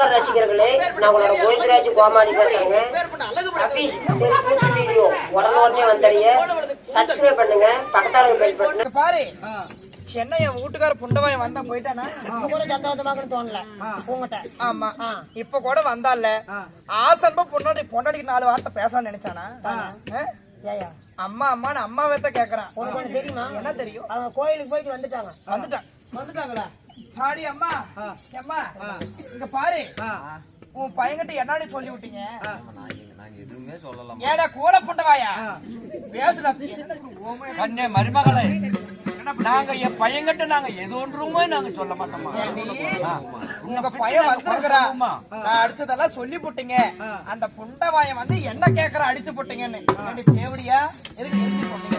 நமஸ்கார ரசிகர்களே நான் உங்களோட கோவிந்தராஜ் கோமாளி பேசுறேங்க. அபீஸ் தெருக்கூத்து வீடியோ. உடனே வந்தடைய. சப்ஸ்கிரைப் பண்ணுங்க. பக்கத்தால பெல் பட்டன் பாரு. என்ன என் வீட்டுக்கார புண்டவாயம் வந்தா போயிட்டானா? இப்ப கூட சந்தோஷமாக்குன்னு தோணல. உங்ககிட்ட. ஆமா. இப்ப கூட வந்தால. ஆசன்பா பொண்ணோட பொண்டாடிக்கு நாலு வார்த்தை பேசலாம்னு நினைச்சானா? அம்மா அம்மான்னு அம்மாவே கேக்குறான். உனக்கு ஒண்ணு தெரியுமா? என்ன தெரியும்? அவங்க கோயிலுக்கு போயிட்டு வந்துட்டாங்க. வந்துட்டான். வந்துட்டாங்களா? பாடி அம்மா. அம்மா இங்க பாரு. உன் பையன்கிட்ட என்னடி சொல்லி விட்டீங்க? ஏடா கூற புண்டவாயா பேசுடா. கண்ணே மருமகளே நாங்க என் பையன்கிட்ட நாங்க எது ஒன்றுமே நாங்க சொல்ல மாட்டோமா உங்க பையன் வந்திருக்கிறா. சொல்லுமா? நான் அடிச்சதெல்லாம் சொல்லி போட்டீங்க. அந்த புண்டவாயம் வந்து என்ன கேக்குற அடிச்சு போட்டீங்கன்னு? தேவடியா? எதுக்கு எழுதி சொன்னீங்க?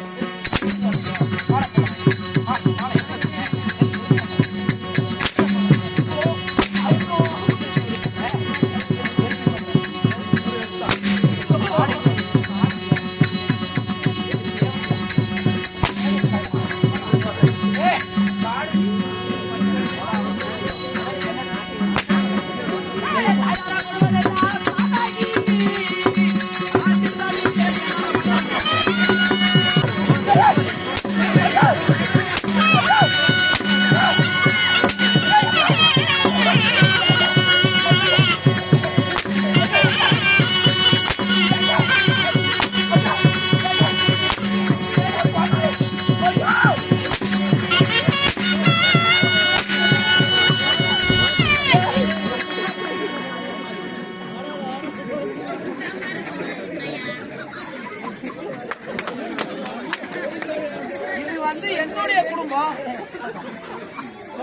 வந்து என்னுடைய குடும்பம்.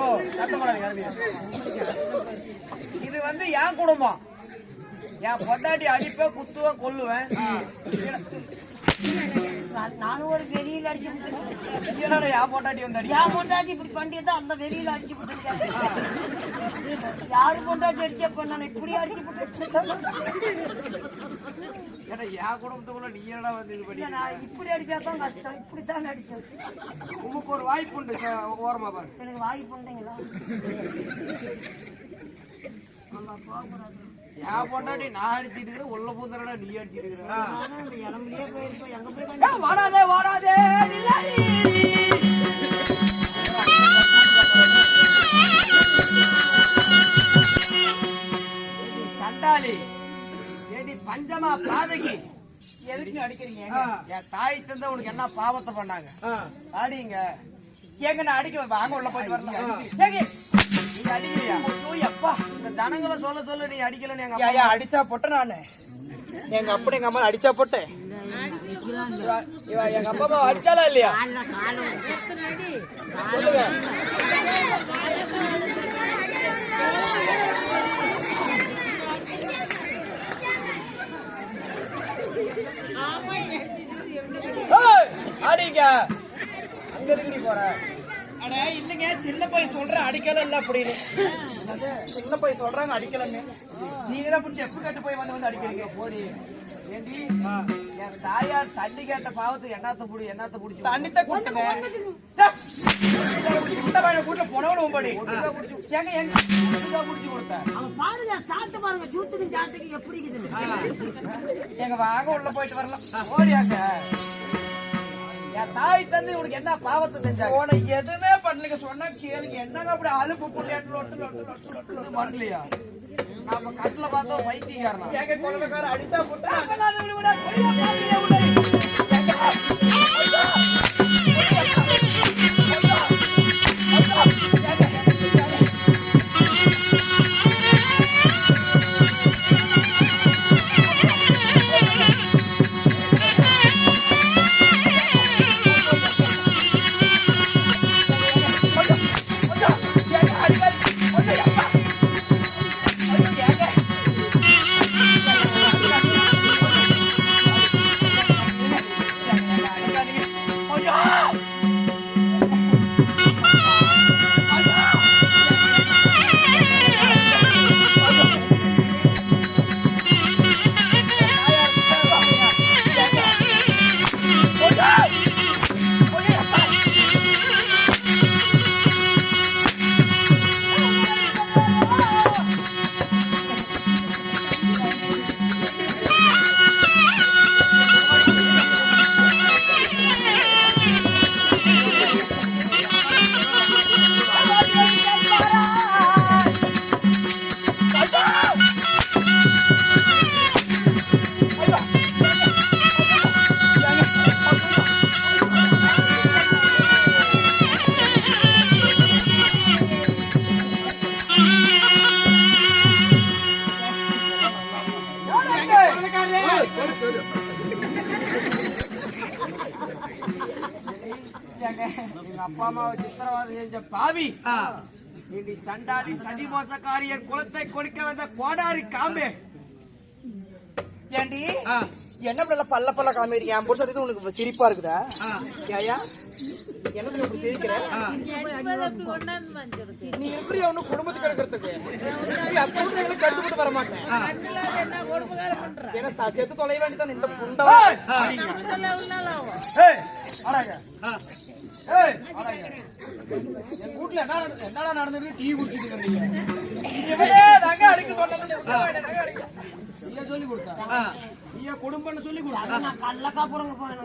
ஓ இது வந்து என் குடும்பம். என் பொண்டாட்டி அடிப்பேன் குத்துவேன் கொல்லுவேன். நானும் ஒரு வெளியில அடிச்சு விட்டுருக்கேன் என்னடா என் பொண்டாட்டி வந்து அடி என் பொண்டாட்டி இப்படி பண்ணிட்டு அந்த வெளியில அடிச்சு விட்டுருக்கேன் யாரு பொண்டாட்டி அடிச்சப்ப நான் இப்படி அடிச்சு விட்டுருக்கேன் ஏடா என் குடும்பத்துக்குள்ள நீ என்னடா வந்து இது பண்ணி நான் இப்படி அடிச்சா தான் கஷ்டம். இப்படித்தான் அடிச்சேன். உனக்கு ஒரு வாய்ப்பு உண்டு ஓரமா பாரு. எனக்கு வாய் பண்ணுறீங்களா ஆமா போகக்கூடாது. என் பொண்டாட்டி நான் அடிச்சிட்டு இருக்கிறேன் உள்ள பூந்தரடா நீ அடிச்சிட்டு இருக்கிற. வாடாதே வாடாதே சண்டாளி ஏடி பஞ்சமா பாதகி. எதுக்கு அடிக்கிறீங்க? என் தாய் தந்த உனக்கு என்ன பாவத்தை பண்ணாங்க? அடிங்க. ஏங்க நான் அடிக்க வாங்க உள்ள போயிட்டு வரலாம். அடிக்கலையா ஐயோ, அப்பா தனங்களை சொல்ல சொல்ல நீ அடிக்கலன்னு எங்க அப்பா அடிச்சா போட்ட நானு. எங்க அப்படி எங்க அம்மா அடிச்சா போட்டேன். எங்க அப்பா அம்மா அடிச்சாலா இல்லையா? சொல்லுங்க. அடிங்க. அங்க இருக்குடி போற அட இல்லைங்க சின்ன பையன் சொல்ற அடிக்கல இல்ல அப்படின்னு சின்ன பையன் சொல்றாங்க அடிக்கலன்னு. நீங்க தான் பிடிச்சி எப்ப கட்டு போய் வந்து வந்து அடிக்கிறீங்க? போடி. ஏண்டி என் தாயார் தண்ணி கேட்ட பாவத்துக்கு என்னத்த புடி என்னத்த புடிச்சு தண்ணித்த கூட்டுங்க முட்டை பையனை கூட்ட உம்படி எங்க எங்க புடிச்சு கொடுத்தேன் பாருங்க சாப்பிட்டு பாருங்க சூத்துக்கு சாட்டுக்கு எப்படி இருக்குதுன்னு எங்க வாங்க உள்ள போயிட்டு வரலாம். ஓடியாங்க என் தாய் தந்தை உனக்கு என்ன பாவத்தை செஞ்சாங்க? உனக்கு எதுவுமே பண்ணலங்க. சொன்னா கேளுங்க. என்னங்க அப்படி அலுப்பு புள்ளியாட்டு லொட்டு லொட்டு லொட்டு லொட்டு பண்ணலையா நாம கட்டுல பார்த்தோம் பைத்தியக்காரனா எங்க அடிச்சா போட்டு? எங்க அப்பா அம்மாவை சித்திரவாதம் செஞ்ச பாவி. இனி சண்டாளி சதி மோசக்காரி என் குலத்தை கொடுக்க வந்த கோடாரி காம்பே. ஏண்டி? என்ன பண்ணல பல்ல பல்ல காமிக்கிறீங்க என் புருஷத்துக்கு உனக்கு சிரிப்பா இருக்குதா? ஏயா என்ன இப்படி சிரிக்கிற? நீ எப்படி ஒண்ணு குடும்பத்துக்கு எடுக்கிறதுக்கு? அப்ப எங்களுக்கு கட்டுப்பட்டு வர மாட்டேன். ஏன்னா செத்து தொலை வேண்டியதான் இந்த புண்டா எங்க வீட்ல என்ன நடந்து- என்னடா நடந்தது டீ குடிச்சிட்டு இருந்தீங்க. நீயே சொல்லி கொடுத்தா? நீயே குடும்பம்னு சொல்லி கொடுத்தா? நான் கல்லக்கா போடுங்க போனேன்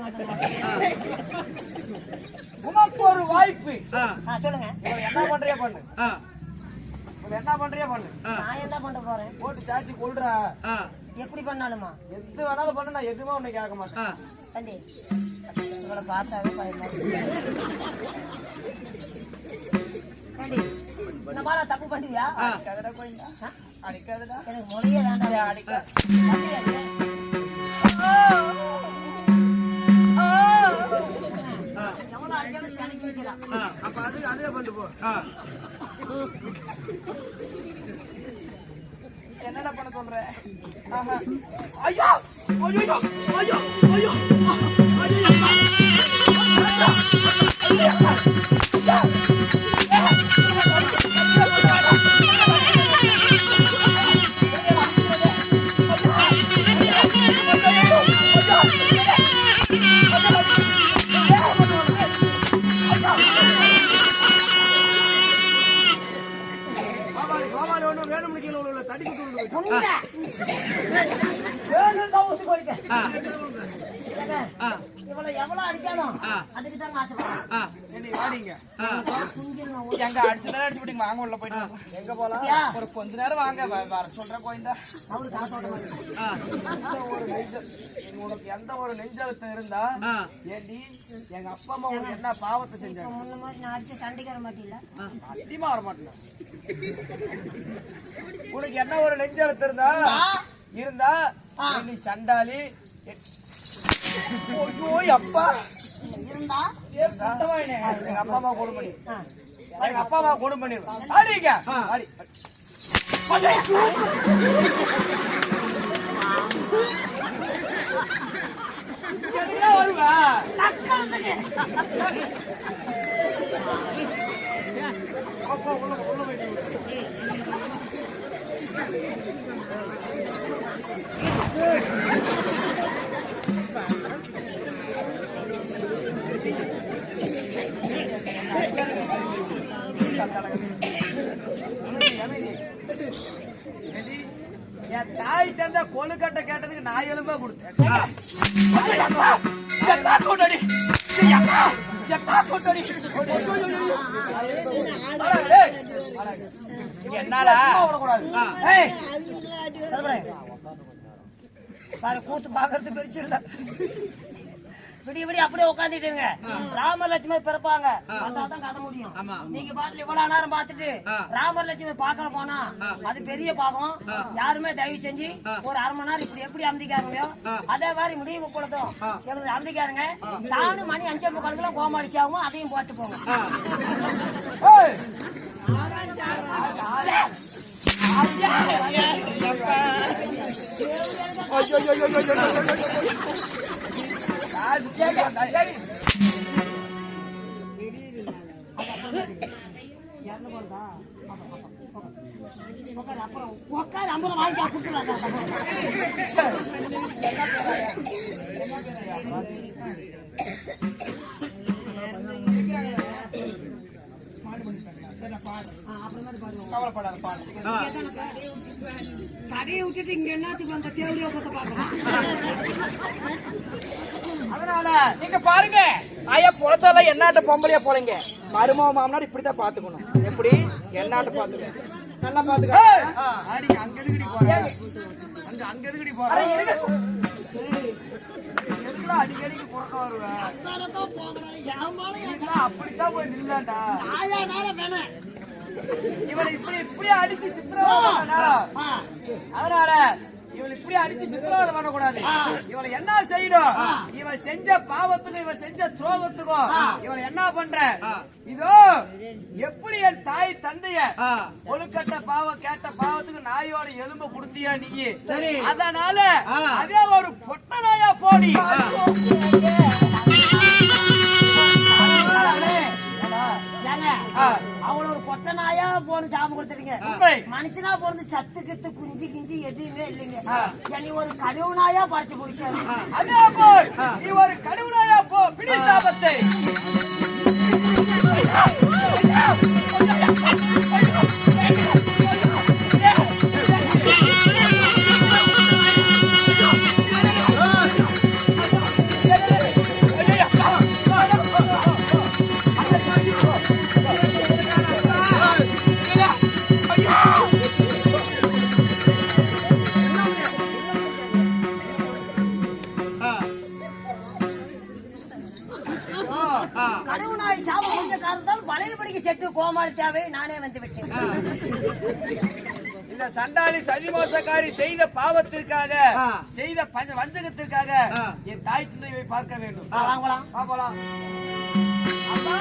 உனக்கு ஒரு வாய்ப்பு. சொல்லுங்க. என்ன பண்றியா பண்ணு. என்ன பண்றியா பண்ணு. நான் என்ன பண்ண போறேன்? போட்டு சாத்தி கொள்றா எப்படி பண்ணாலுமா எது வேணாலும் பண்ணு நான் எதுவுமே உன்னை கேட்க மாட்டேன். தண்டி உங்களை பார்த்தாவே பயமா இருக்கு. தண்டி மாதிரி தப்பு பண்ணுவியா அடிக்காதடா கோயிந்தா அடிக்காதடா. எனக்கு மொழியே வேண்டாம். அடிக்கா. தம்பி, அது. எவ்வளவு அடிச்சாலும் சனிக்கு வைக்கிறான். அப்ப அது அதே பண்ணிட்டு போ. என்னடா பண்ண சொல்ற? ஐயோ ஐயோ ஐயோ ஐயோ. கோமாளி ஒண்ணு வேணும்னு கீழே உள்ள தடி விழுந்து போயிட்டான். வேணும் இவளை எவ்வளவு அடிச்சாலும் அதுக்கு தான் ஆசைப்படுறேன் என்னை வாடிங்க. குஞ்சிருந்தோம் எங்க அடிச்சு நேரம் அடிச்சு விட்டீங்க. வாங்க உள்ள போயிட்டு. எங்க போலாம். ஒரு கொஞ்ச நேரம் வாங்க. வர சொல்றேன் கோயிந்தா அவரு காசோட ஒரு நெஞ்ச உனக்கு எந்த ஒரு நெஞ்சழுத்தம் இருந்தா ஏண்டி எங்க அப்பா அம்மா உனக்கு என்ன பாவத்தை செஞ்சாங்க? முன்ன மாதிரி நான் அடிச்சு சண்டைக்கார மாட்டில அதிகமா வர மாட்டேன் உனக்கு என்ன ஒரு நெஞ்சழுத்தம் இருந்தா இருந்தா நீ சண்டாளி ஐயோ அப்பா இருந்தா ஏ எங்க அப்பா அம்மா கொடு பண்ணி எங்க அப்பா அம்மா கொடு பண்ணிடுவோம் ஆடிங்க ஆடி உள்ள உள்ள போயிட்டு என் தாய் தந்த கொழுக்கட்டை கேட்டதுக்கு நான் எலும்பா கொடுத்தேன். என்னடா? கூத்து பாக்குறது பிரிச்சிருந்த விடிய விடிய அப்படியே உட்காந்துட்டுங்க ராமர் லட்சுமி பிறப்பாங்க அதான் கதை முடியும் நீங்க பாட்டுல இவ்வளவு நேரம் பார்த்துட்டு ராமர் லட்சுமி பாக்கல போனா அது பெரிய பாவம் யாருமே தயவு செஞ்சு ஒரு அரை மணி நேரம் இப்படி எப்படி அமைதிக்காரங்களோ அதே மாதிரி முடிவு கொடுத்தோம் எங்களுக்கு அமைதிக்காருங்க நானும் மணி அஞ்சே முக்காலுக்குள்ள கோமாளிச்சாவும் அதையும் போட்டு போங்க. ஐயோ, உட்காரு அப்புறம் உட்காரு கொடுத்துருவாங்க கடையை விட்டுட்டு இங்க என்னத்துக்கு வந்த தேவையோ பார்க்கலாம் அதனால நீங்க பாருங்க. ஐயா பொழச்சால என்னாட்ட பொம்பளையா போறீங்க? மருமக மாமனார் இப்படித்தான் பாத்துக்கணும். எப்படி? என்னாட்ட பாத்துக்க? நல்லா பாத்துக்க. அங்க எதுக்கடி போற. அங்க அங்க எதுக்கடி போற அடிக்கடிக்கு குறுக்க வருவேன் இதெல்லாம் அப்படித்தான் போய் நில்லாண்டா இவனை இப்படி இப்படி அடிச்சு நேரம். அதனால இவளை இப்படி அடிச்சு சித்திரவதை பண்ணக்கூடாது. இவளை என்ன செய்யணும்? இவன் செஞ்ச பாவத்துக்கும் இவன் செஞ்ச துரோகத்துக்கும் இவளை என்ன பண்ற? இதோ எப்படி என் தாய் தந்தைய ஒழுக்கட்ட பாவம் கேட்ட பாவத்துக்கு நாயோட எலும்பு குடுத்தியா நீ? அதனால அதே ஒரு பொட்ட நாயா போடி மனுஷனா பிறந்து சத்து கித்து குஞ்சு கிஞ்சி எதுவுமே இல்லைங்க. என்னை ஒரு கழிவு நாயா படைச்சு போல் நீ ஒரு கடுவனாயா போ. பிடி சாபத்தை. கழிவு நாய் சாபம் முடிஞ்ச காரணத்தால் வளையல் படிக்க செட்டு கோமாளி தேவை நானே வந்து விட்டேன். இந்த சண்டாளி சதிமோசக்காரி செய்த பாவத்திற்காக செய்த பஞ்ச வஞ்சகத்திற்காக என் தாய் தந்தையை பார்க்க வேண்டும். பார்க்கலாம் அம்மா